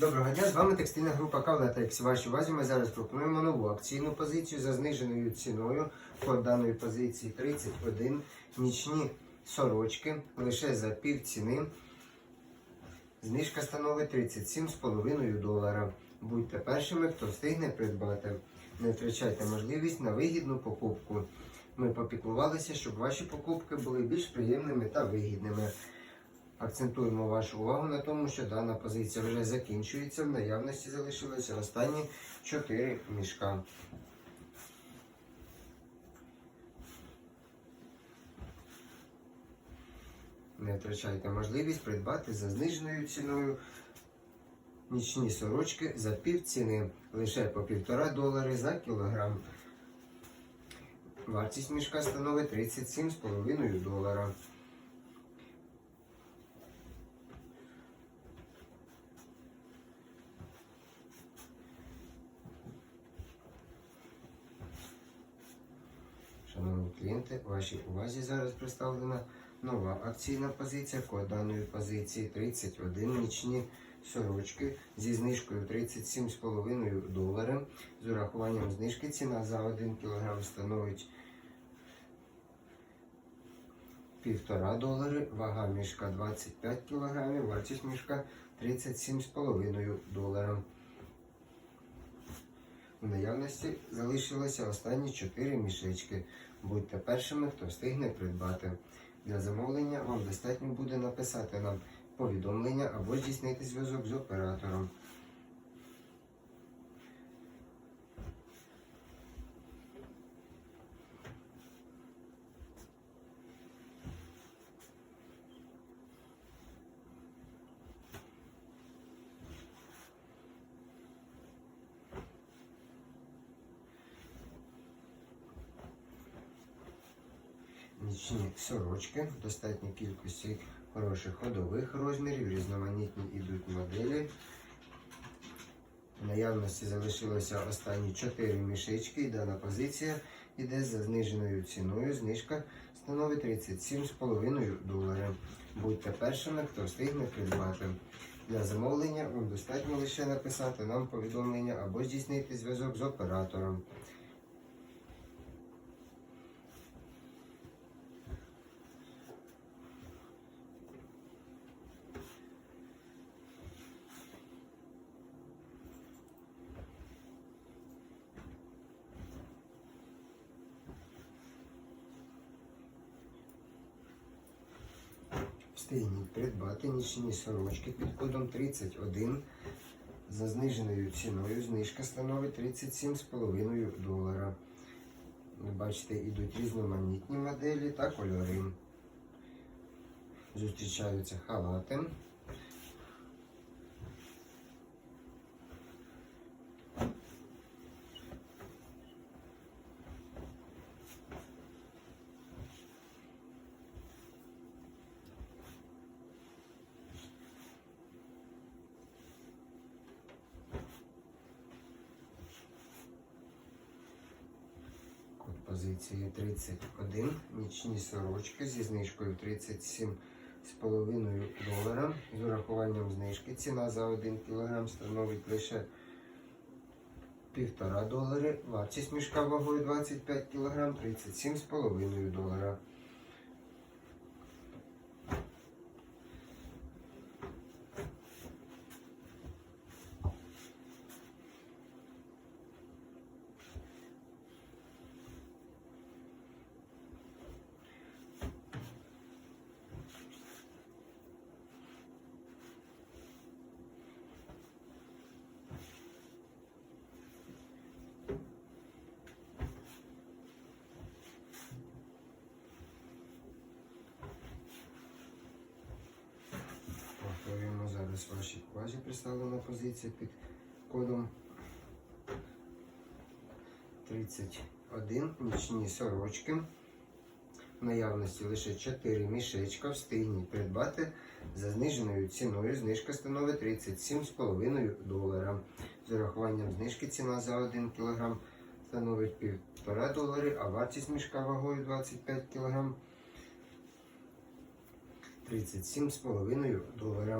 Доброго дня, з вами текстильна група Кавлатекс. Вашій увазі ми зараз пропонуємо нову акційну позицію за зниженою ціною по даної позиції 31 нічні сорочки лише за пів ціни. Знижка становить 37,5 долара. Будьте першими, хто встигне придбати. Не втрачайте можливість на вигідну покупку. Ми попіклувалися, щоб ваші покупки були більш приємними та вигідними. Акцентуємо вашу увагу на тому, що дана позиція вже закінчується. В наявності залишилося останні 4 мішка. Не втрачайте можливість придбати за зниженою ціною нічні сорочки за пів ціни, лише по півтора долари за кілограм. Вартість мішка становить 37,5 долара. Шановні клієнти, вашій увазі зараз представлена нова акційна позиція. Код даної позиції 31 нічні сорочки зі знижкою 37,5 долара. З урахуванням знижки ціна за 1 кг становить 1,5 долари, вага мішка 25 кг, вартість мішка 37,5 долара. У наявності залишилося останні 4 мішечки. Будьте першими, хто встигне придбати. Для замовлення вам достатньо буде написати нам повідомлення або здійснити зв'язок з оператором. Нічні сорочки в достатній кількості хороших ходових розмірів, різноманітні ідуть моделі. В наявності залишилося останні 4 мішечки і дана позиція йде за зниженою ціною. Знижка становить 37,5 доларів. Будьте першими, хто встигне придбати. Для замовлення вам достатньо лише написати нам повідомлення або здійснити зв'язок з оператором. Встигніть придбати нічні сорочки під кодом 31 за зниженою ціною. Знижка становить 37,5 долара. Ви бачите, ідуть різноманітні моделі та кольори. Зустрічаються халати. Код позиції 31. Нічні сорочки зі знижкою 37,5 долара. З урахуванням знижки ціна за 1 кг становить лише 1,5 долари. Вартість мішка вагою 25 кг 37,5 долара. Повторюємо зараз вашій представлена позиція під кодом 31 нічні сорочки. В наявності лише 4 мішечка. Встигніть придбати за зниженою ціною. Знижка становить 37,5 долара. З урахуванням знижки ціна за 1 кг становить 1,5 долари, а вартість мішка вагою 25 кг 37,5 долара.